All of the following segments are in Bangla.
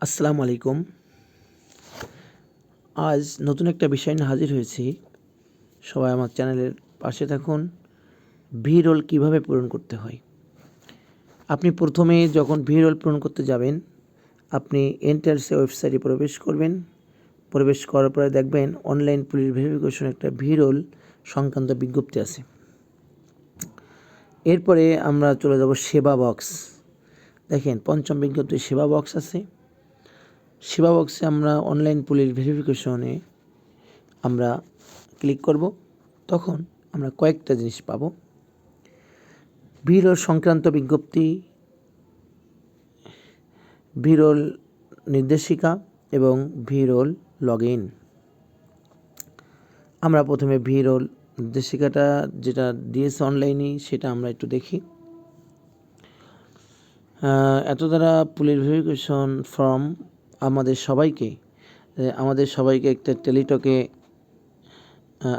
আসসালামু আলাইকুম। আজ নতুন একটা বিষয় নিয়ে হাজির হয়েছি। সবাই আমার চ্যানেলের পাশে থাকুন। ভি রোল কীভাবে পূরণ করতে হয়? আপনি প্রথমে যখন ভি রোল পূরণ করতে যাবেন, আপনি এন্টারসে ওয়েবসাইটে প্রবেশ করবেন। প্রবেশ করার পরে দেখবেন অনলাইন পুলিশ ভেরিফিকেশন একটা ভি রোল সংক্রান্ত বিজ্ঞপ্তি আছে। এরপরে আমরা চলে যাব সেবা বক্স। দেখেন, পঞ্চম বিজ্ঞপ্তি সেবা বক্স আছে। সেবা বক্সে আমরা অনলাইন পুলিশ ভেরিফিকেশনে আমরা ক্লিক করব। তখন আমরা কয়েকটা জিনিস পাব। ভিরোল সংক্রান্ত বিজ্ঞপ্তি ভিরোল নির্দেশিকা এবং ভিরোল লগ ইন আমরা প্রথমে ভিরোল নির্দেশিকাটা যেটা দিয়েছে অনলাইনে সেটা আমরা একটু দেখি। এত দ্বারা পুলিশ ভেরিফিকেশন ফর্ম আমাদের সবাইকে আমাদের সবাইকে একটা টেলিটকে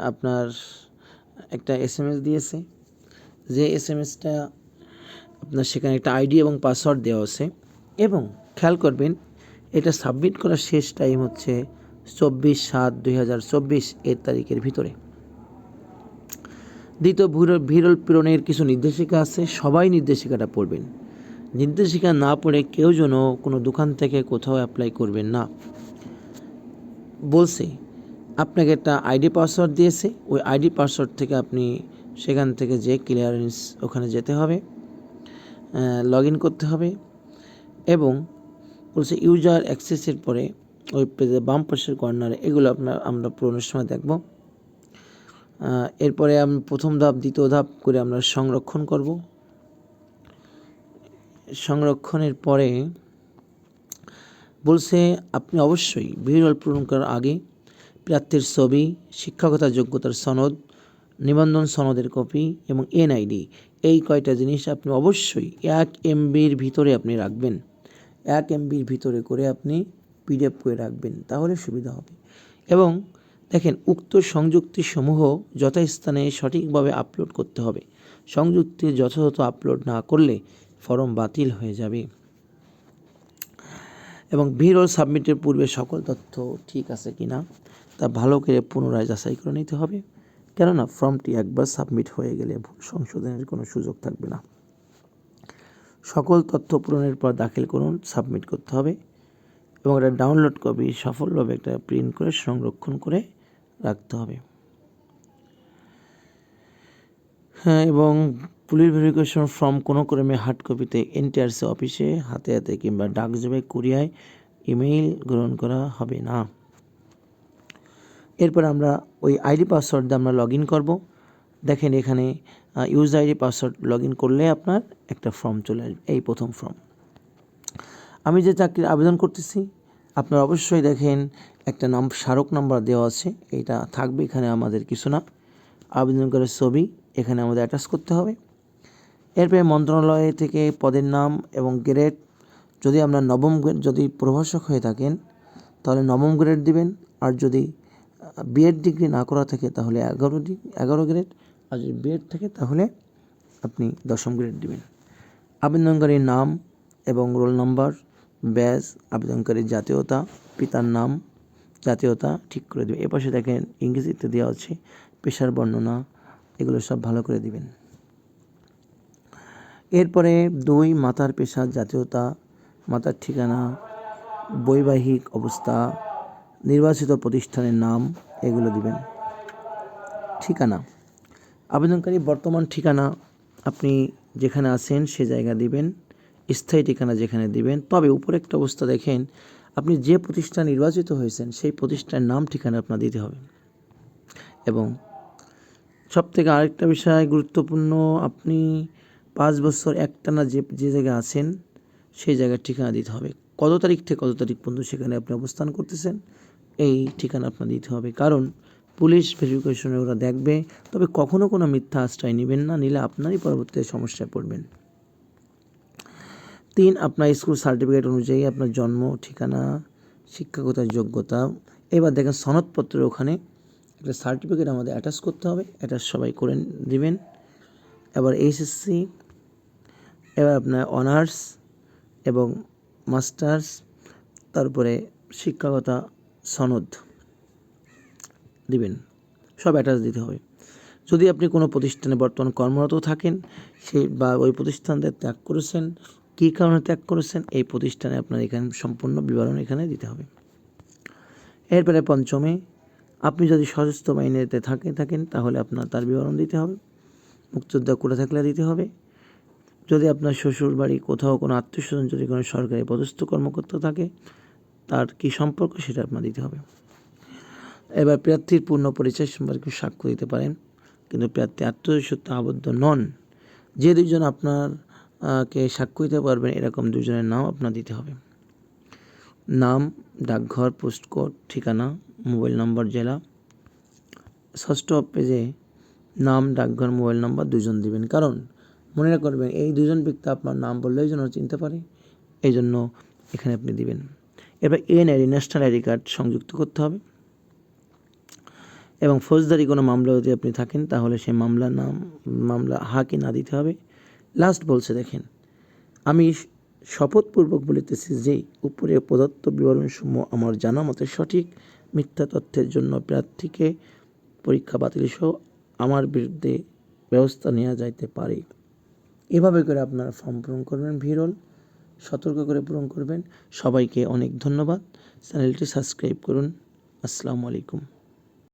আপনার একটা এস দিয়েছে। যে এস এম এসটা আপনার সেখানে একটা আইডি এবং পাসওয়ার্ড দেওয়া আছে। এবং খেয়াল করবেন, এটা সাবমিট করার শেষ টাইম হচ্ছে চব্বিশ সাত দুই হাজার চব্বিশ এর তারিখের ভিতরে। দ্বিতীয় ভিরল প্রেরণের কিছু নির্দেশিকা আছে, সবাই নির্দেশিকাটা পড়বেন। নির্দেশিকা না পড়ে কেউ যেন কোনো দোকান থেকে কোথাও অ্যাপ্লাই করবেন না। বলছে, আপনাকে একটা আইডি পাসওয়ার্ড দিয়েছে। ওই আইডি পাসওয়ার্ড থেকে আপনি সেখান থেকে যে ক্লিয়ারেন্স ওখানে যেতে হবে লগ ইন করতে হবে এবং বলছে ইউজার অ্যাক্সেসের পরে ওই পেজে বাম পাশের কর্নারে এগুলো আপনার, আমরা পুরোনোর সময় দেখব। এরপরে আমি প্রথম ধাপ, দ্বিতীয় ধাপ করে আমরা সংরক্ষণ করব। সংরক্ষণের পরে বলছে, আপনি অবশ্যই বিরল পূরণ করার আগে প্রার্থীর ছবি, শিক্ষকতা যোগ্যতার সনদ, নিবন্ধন সনদের কপি এবং এনআইডি, এই কয়টা জিনিস আপনি অবশ্যই এক এমবির ভিতরে আপনি রাখবেন। এক এমবির ভিতরে করে আপনি পিডিএফ করে রাখবেন, তাহলে সুবিধা হবে। এবং দেখেন, উক্ত সংযুক্তিসমূহ যথাস্থানে সঠিকভাবে আপলোড করতে হবে। সংযুক্তি যথাযথ আপলোড না করলে ফর্ম বাতিল হয়ে যাবে। এবং ভিরল সাবমিটের পূর্বে সকল তথ্য ঠিক আছে কি না তা ভালো করে পুনরায় যাচাই করে নিতে হবে। কেননা, ফর্মটি একবার সাবমিট হয়ে গেলে ভুল সংশোধনের কোনো সুযোগ থাকবে না। সকল তথ্য পূরণের পর দাখিল করুন, সাবমিট করতে হবে এবং এটা ডাউনলোড কপি সফলভাবে একটা প্রিন্ট করে সংরক্ষণ করে রাখতে হবে। হ্যাঁ এবং পুলিশ ভেরিফিকেশন ফর্ম কোনো ক্রমে হার্ড কপিতে এনটিআরসি অফিসে, হাতে হাতে কিংবা ডাকযোগে কুরিয়ায় ইমেইল গ্রহণ করা হবে না। এরপর আমরা ওই আইডি পাসওয়ার্ড দিয়ে আমরা লগ ইন করব। দেখেন এখানে use ID password log in করলে আপনার একটা ফর্ম চলে আসবে, এই প্রথম ফর্ম। আমি যে চাকরির আবেদন করতেছি, আপনার অবশ্যই দেখেন একটা নাম, স্মারক নাম্বার দেওয়া আছে, এইটা থাকবে এখানে আমাদের কিছু না। আবেদনকারীর ছবি এখানে আমাদের অ্যাটাচ করতে হবে। এরপরে মন্ত্রণালয় থেকে পদের নাম এবং গ্রেড। যদি আমরা নবম গ্রেড, যদি প্রভাষক হয়ে থাকেন, তাহলে নবম গ্রেড দিবেন। আর যদি বিএড ডিগ্রি না করা থাকে, তাহলে এগারো এগারো গ্রেড। আর যদি বিএড থাকে, তাহলে আপনি দশম গ্রেড দিবেন। আবেদনকারীর নাম এবং রোল নাম্বার ব্যাজ আবেদনকারীর জাতীয়তা, পিতার নাম, জাতীয়তা ঠিক করে দেবে পাশে দেখেন ইংরেজিতে দেওয়া আছে, পেশার বর্ণনা, এগুলো সব ভালো করে দিবেন। এরপরে দুই মাতার পেশা জাতীয়তা মাতার ঠিকানা, বৈবাহিক অবস্থা, নির্বাচিত প্রতিষ্ঠানের নাম, এগুলো দিবেন। ঠিকানা। আবেদনকারী বর্তমান ঠিকানা আপনি যেখানে আছেন সে জায়গা দিবেন, স্থায়ী ঠিকানা যেখানে দিবেন। তবে উপরে একটা অবস্থা দেখেন, আপনি যে প্রতিষ্ঠান নির্বাচিত হয়েছেন, সেই প্রতিষ্ঠানের নাম, ঠিকানা আপনার দিতে হবে। এবং সব থেকে আরেকটা বিষয় গুরুত্বপূর্ণ, আপনি পাঁচ বছর একটানা যে যে জায়গায় আছেন, সেই জায়গার ঠিকানা দিতে হবে। কত তারিখ থেকে কত তারিখ পর্যন্ত সেখানে আপনি অবস্থান করতেছেন, এই ঠিকানা আপনার দিতে হবে। কারণ পুলিশ ভেরিফিকেশনে ওরা দেখবে, তবে কখনো কোনো মিথ্যা আশ্রয় নেবেন না, নিলে আপনারই পরবর্তীতে সমস্যায় পড়বেন। তিন, আপনার স্কুল সার্টিফিকেট অনুযায়ী আপনার জন্ম, ঠিকানা, শিক্ষাগত যোগ্যতা। এবার দেখেন সনদপত্রের ওখানে একটা সার্টিফিকেট আমাদের অ্যাটাচ করতে হবে অ্যাটাচ সবাই করে দিবেন। এবার এইচএসসি এবার আপনার অনার্স এবং মাস্টার্স, তারপরে শিক্ষাগতা সনদ দিবেন। সব অ্যাটাচ দিতে হবে। যদি আপনি কোনো প্রতিষ্ঠানে বর্তমান কর্মরত থাকেন সেই বা ওই প্রতিষ্ঠানদের ত্যাগ করেছেন, কী কারণে ত্যাগ করেছেন, এই প্রতিষ্ঠানে আপনার এখানে সম্পূর্ণ বিবরণ এখানে দিতে হবে। এরপরে পঞ্চমে, আপনি যদি সশস্ত্র বাহিনীতে থাকে থাকেন, তাহলে আপনার তার বিবরণ দিতে হবে। মুক্তিযোদ্ধা করে থাকলে দিতে হবে। যদি আপনার শ্বশুর বাড়ি কোথাও কোনো আত্মীয় স্বজন যদি কোনো সরকারি পদস্থ কর্মকর্তা থাকে, তার কী সম্পর্ক সেটা আপনার দিতে হবে। এবার প্রার্থীর পূর্ণ পরিচয় সম্পর্কে সাক্ষ্য দিতে পারেন। কিন্তু প্রার্থী আত্মসত্য আবদ্ধ নন। যে দুজন আপনার কে সাক্ষ্য দিতে পারবেন, এরকম দুজনের নাম আপনার দিতে হবে। নাম, ডাকঘর পোস্ট কোড ঠিকানা, মোবাইল নম্বর, জেলা। ষষ্ঠ পেজে নাম, ডাকঘর, মোবাইল নম্বর দুজন দিবেন। কারণ মনে করবেন এই দুজন ব্যক্তি আপনার নাম বললেই যেন চিনতে পারে। এই জন্য এখানে আপনি দিবেন। এবার N NID national ID card সংযুক্ত করতে হবে। এবং ফৌজদারি কোনো মামলা যদি আপনি থাকেন, তাহলে সেই মামলার নাম, মামলা হা কি না দিতে হবে। লাস্ট বলছে, দেখেন, আমি শপথপূর্বক বলিতেছি যে, উপরে প্রদত্ত বিবরণসমূহ আমার জানা মতে সঠিক, মিথ্যা তথ্যের জন্য প্রার্থীকে পরীক্ষা বাতিল সহ আমার বিরুদ্ধে ব্যবস্থা নেওয়া যাইতে পারে। এভাবে করে আপনারা ফর্ম পূরণ করবেন, ভিরল। সতর্ক করে পূরণ করবেন। সবাইকে অনেক ধন্যবাদ। চ্যানেলটি সাবস্ক্রাইব করুন। আসসালামু আলাইকুম।